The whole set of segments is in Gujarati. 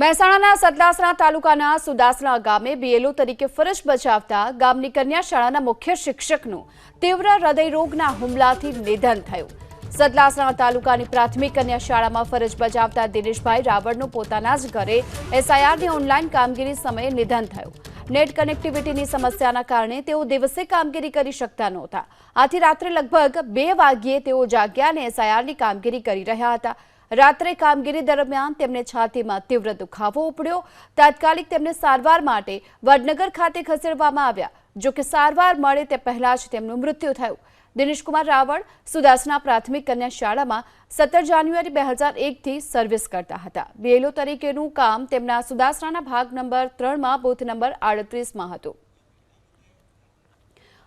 મહેસાણાના સતલાસણા તાલુકાના સુદાસણા ગામે બીએલઓ તરીકે ફરજ બજાવતા ગામની કન્યા શાળાના મુખ્ય શિક્ષકનું તીવ્ર હૃદયરોગના હુમલાથી નિધન થયું. સતલાસણા તાલુકાની પ્રાથમિક કન્યા શાળામાં ફરજ બજાવતા દિનેશભાઈ રાવળનું પોતાના જ ઘરે એસઆઈઆરની ઓનલાઈન કામગીરી સમયે નિધન થયું. નેટ કનેક્ટિવિટીની સમસ્યાના કારણે તેઓ દિવસે કામગીરી કરી શકતા નહોતા. આથી રાત્રે લગભગ બે વાગ્યે તેઓ જાગ્યા અને એસઆઈઆરની કામગીરી કરી રહ્યા હતા. રાત્રે કામગીરી દરમિયાન તેમને છાતીમાં તીવ્ર દુખાવો ઉપડ્યો. તાત્કાલિક તેમને સારવાર માટે વડનગર ખાતે ખસેડવામાં આવ્યા. જો કે સારવાર મળે તે પહેલા જ તેમનું મૃત્યુ થયું. દિનેશકુમાર રાવળ, સુદાસના પ્રાથમિક કન્યા શાળામાં સત્તર જાન્યુઆરી બે હજાર એકથી સર્વિસ કરતા હતા. બીએલઓ તરીકેનું કામ તેમના સુદાસનાના ભાગ નંબર ત્રણમાં બુથ નંબર આડત્રીસમાં હતું.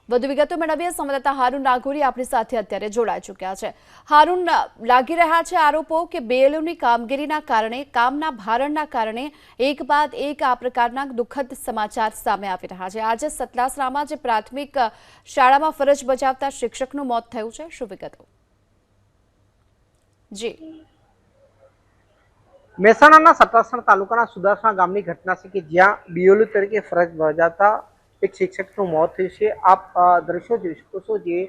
વધુ વિગતો મેળવીએ. સંવાદદાતા હારૂન નાગોરી આપણી સાથે અત્યારે જોડાઈ ચૂક્યા છે. હારૂન, લાગી રહ્યા છે આરોપો કે બેએલઓની કામગીરીના કારણે, કામના ભારણના કારણે એક બાદ એક આ પ્રકારના દુઃખદ સમાચાર સામે આવી રહ્યા છે. આજે સતલાસરામાં જે પ્રાથમિક શાળામાં ફરજ બજાવતા શિક્ષકનું મોત થયું છે. શું વિગતો? જી. મહેસાણાના સતરાસણ તાલુકાના સુદાસણા ગામની ઘટના છે કે જ્યાં બીઓલુ તરીકે ફરજ બજાવતા એક શિક્ષકનું મોત થયું છે. આપ દ્રશ્યો જોઈ શકો છો જે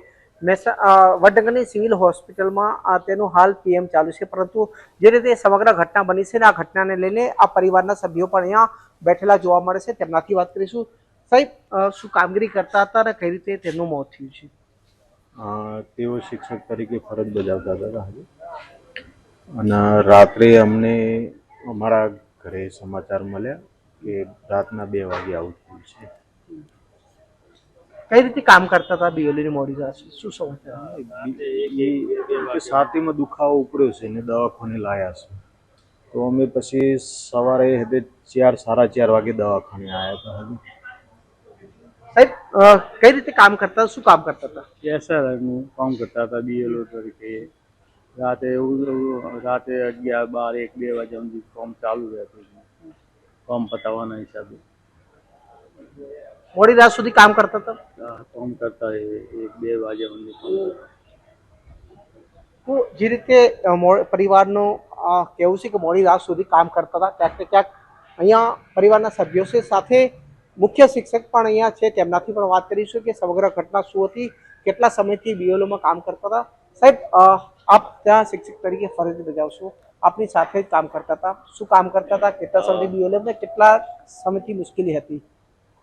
મહેસા વડનગરની સિવિલ હોસ્પિટલમાં તેનું હાલ પીએમ ચાલુ છે. પરંતુ જે રીતે સમગ્ર ઘટના બની છે ને, આ ઘટનાને લઈને આ પરિવારના સભ્યો પણ અહીંયા બેઠેલા જોવા મળે છે. તેમનાથી વાત કરીશું. સાહેબ શું કામગીરી કરતા હતા અને કઈ રીતે તેમનું મોત થયું છે? તેઓ શિક્ષક તરીકે ફરજ બજાવતા હતા અને રાત્રે અમને અમારા ઘરે સમાચાર મળ્યા કે રાતના બે વાગે આવું થયું છે. કઈ રીતે કામ કરતા હતા બીઓલીની મોડી રાત? શું કે છાતીમાં દુખાવો ઉપડ્યો છે ને દવાખાને લાયા છે. તો અમે પછી સવારે હદે ચાર સાડા ચાર વાગે દવાખાને આવ્યા હતા સાહેબ કઈ રીતે કામ કરતા હતા? શું કામ કરતા હતા? એસઆરઆઈનું કામ કરતા હતા બીએલઓ તરીકે. રાતે એવું રાતે અગિયાર બાર એક બે વાગ્યા સુધી કામ ચાલુ રહેતું હતું. કામ પતાવવાના હિસાબે. મોડી રાત સુધી કામ કરતા હતા? કામ કરતા એક બે સુધી તો જે રીતે પરિવારનો કહેવું છે કે મોડી રાત સુધી કામ કરતા હતા ક્યાંક ને ક્યાંક અહીંયા પરિવારના સભ્યો છે સાથે મુખ્ય શિક્ષક પણ અહીંયા છે. તેમનાથી પણ વાત કરીશું કે સમગ્ર ઘટના શું હતી કેટલા સમયથી બીએલઓમાં કામ કરતા હતા. સાહેબ આપ ત્યાં શિક્ષક તરીકે ફરજ બજાવશો. આપની સાથે જ કામ કરતા હતા. શું કામ કરતા હતા? કેટલા સમયથી બીએલઓ કેટલા સમયથી મુશ્કેલી હતી?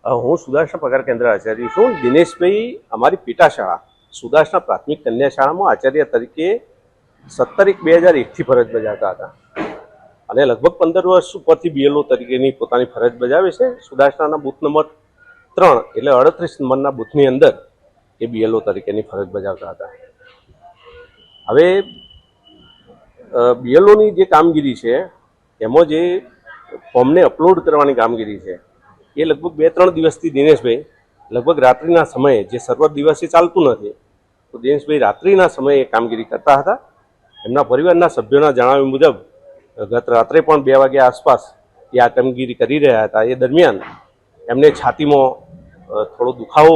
હું સુદાસના પગાર કેન્દ્ર આચાર્ય છું. દિનેશભાઈ અમારી પેટા શાળા સુદાસના પ્રાથમિક કન્યા શાળામાં આચાર્ય તરીકે સત્તર એક બે હજાર એકથી ફરજ બજાવતા હતા. અને લગભગ પંદર વર્ષ ઉપરથી બીએલઓ તરીકેની પોતાની ફરજ બજાવે છે. સુદાસનાના બૂથ નંબર ત્રણ એટલે અડત્રીસ નંબરના બૂથની અંદર એ બીએલઓ તરીકેની ફરજ બજાવતા હતા. હવે બીએલઓની જે કામગીરી છે, એમાં જે ફોર્મને અપલોડ કરવાની કામગીરી છે એ લગભગ બે, ત્રણ દિવસથી દિનેશભાઈ, લગભગ રાત્રિના સમયે, જે સર્વ દિવસે ચાલતું નથી, તો દિનેશભાઈ રાત્રિના સમયે કામગીરી કરતા હતા. એમના પરિવારના સભ્યોના જણાવ્યા મુજબ, ગત રાત્રે પણ બે વાગ્યા આસપાસ એ આ કામગીરી કરી રહ્યા હતા. એ દરમિયાન એમને છાતીમાં થોડો દુખાવો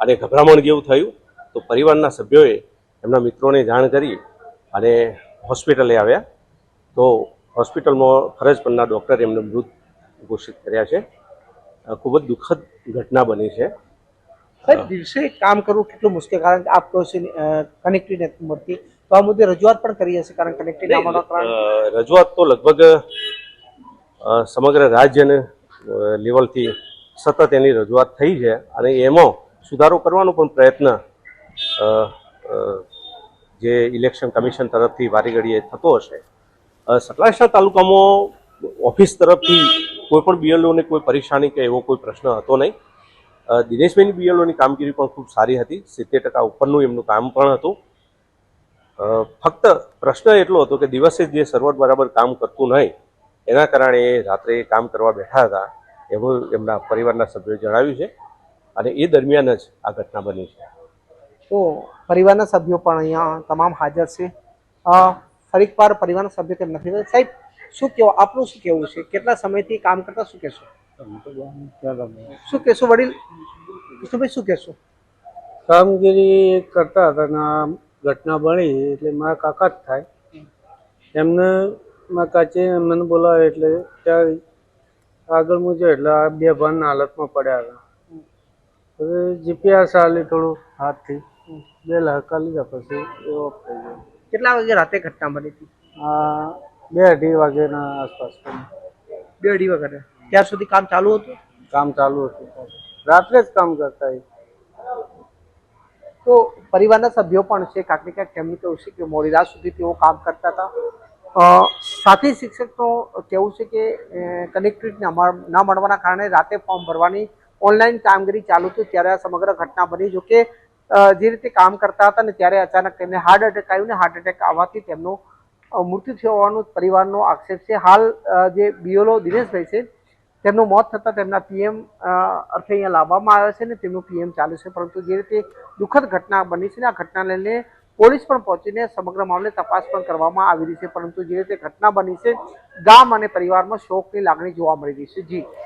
અને ગભરામણ જેવું થયું. તો પરિવારના સભ્યોએ એમના મિત્રોને જાણ કરી અને હોસ્પિટલે આવ્યા. તો હોસ્પિટલમાં ફરજ પરના ડૉક્ટરે એમને મૃત ઘોષિત કર્યા છે. ખૂબ જ દુઃખદ ઘટના બની છે. દિવસે કામ કરવું કેટલું મુશ્કેલ કારણ કે આપ કહો છો કનેક્ટિવિટી નથી મળતી. તો આ મુદ્દે રજૂઆત પણ કરી હશે કારણ મળવા રજૂઆત તો લગભગ સમગ્ર રાજ્યને લેવલથી સતત એની રજૂઆત થઈ છે. અને એમાં સુધારો કરવાનો પણ પ્રયત્ન જે ઇલેક્શન કમિશન તરફથી વારી ઘડીએ થતો હશે. સતલાસણા તાલુકામાં ઓફિસ તરફથી કોઈ પણ બીએલઓને કોઈ પરેશાની કે એવો કોઈ પ્રશ્ન હતો નહીં. દિનેશભાઈની બીએલઓની કામગીરી પણ ખૂબ સારી હતી. સિત્તેર ટકા ઉપરનું એમનું કામ પણ હતું. ફક્ત પ્રશ્ન એટલો હતો કે દિવસે જે સર્વર બરાબર કામ કરતું નહીં, એના કારણે એ રાત્રે કામ કરવા બેઠા હતા. એવું એમના પરિવારના સભ્યોએ જણાવ્યું છે. અને એ દરમિયાન જ આ ઘટના બની છે. તો પરિવારના સભ્યો પણ અહીંયા તમામ હાજર છે. ફરી એકવાર પરિવારના સભ્યો કેમ નથી? સાહેબ શું કહેવું આપનું શું કહેવું છે? કેટલા સમયથી કામ કરતા શું કહેશો? શું કહેશો વડીલ? કૃષ્ણભાઈ શું કહેશો? કામગીરી કરતા હતા અને આ ઘટના બની એટલે મારા કાકા જ થાય. એમને મારા કાચે મને બોલાવે એટલે ત્યાં આગળ મુજબ એટલે આ બે ભાન હાલતમાં પડ્યા હતા. હવે જીપીએસ હાલી થોડું હાથથી. બે લડકા લીધા પછી એ ઓફ થઈ ગયો. કેટલા વાગે રાતે ઘટના બની હતી? આ બે અઢી વાગ્યાના આસપાસ બે અઢી વાગ્યા ત્યાં સુધી કામ ચાલુ હતું? કામ ચાલુ હતું. રાત્રે જ કામ કરતા એ. તો પરિવારના સભ્યો પણ છે ક્યાંક ને ક્યાંક તેમનું કહેવું છે કે મોડી રાત સુધી તેઓ કામ કરતા હતા. સાથી શિક્ષકનું કહેવું છે કે કનેક્ટિવિટી ન મળવાના કારણે રાતે ફોર્મ ભરવાની ઓનલાઈન કામગીરી ચાલુ હતી ત્યારે આ સમગ્ર ઘટના બની. જો કે જે રીતે કામ કરતા હતા ને ત્યારે અચાનક તેમને હાર્ટ એટેક આવ્યું ને હાર્ટ એટેક આવવાથી તેમનું મૃત્યુ થયો હોવાનો પરિવારનો આક્ષેપ છે. હાલ જે બીઓલો દિનેશભાઈ છે, તેમનું મોત થતાં તેમના પીએમ અર્થે અહીંયા લાવવામાં આવ્યા છે ને તેમનું પીએમ ચાલુ છે. પરંતુ જે રીતે દુઃખદ ઘટના બની છે ને આ ઘટના લઈને પોલીસ પણ પહોંચીને સમગ્ર મામલે તપાસ પણ કરવામાં આવી રહી છે. પરંતુ જે રીતે ઘટના બની છે, ગામ અને પરિવારમાં શોકની લાગણી જોવા મળી રહી છે. જી.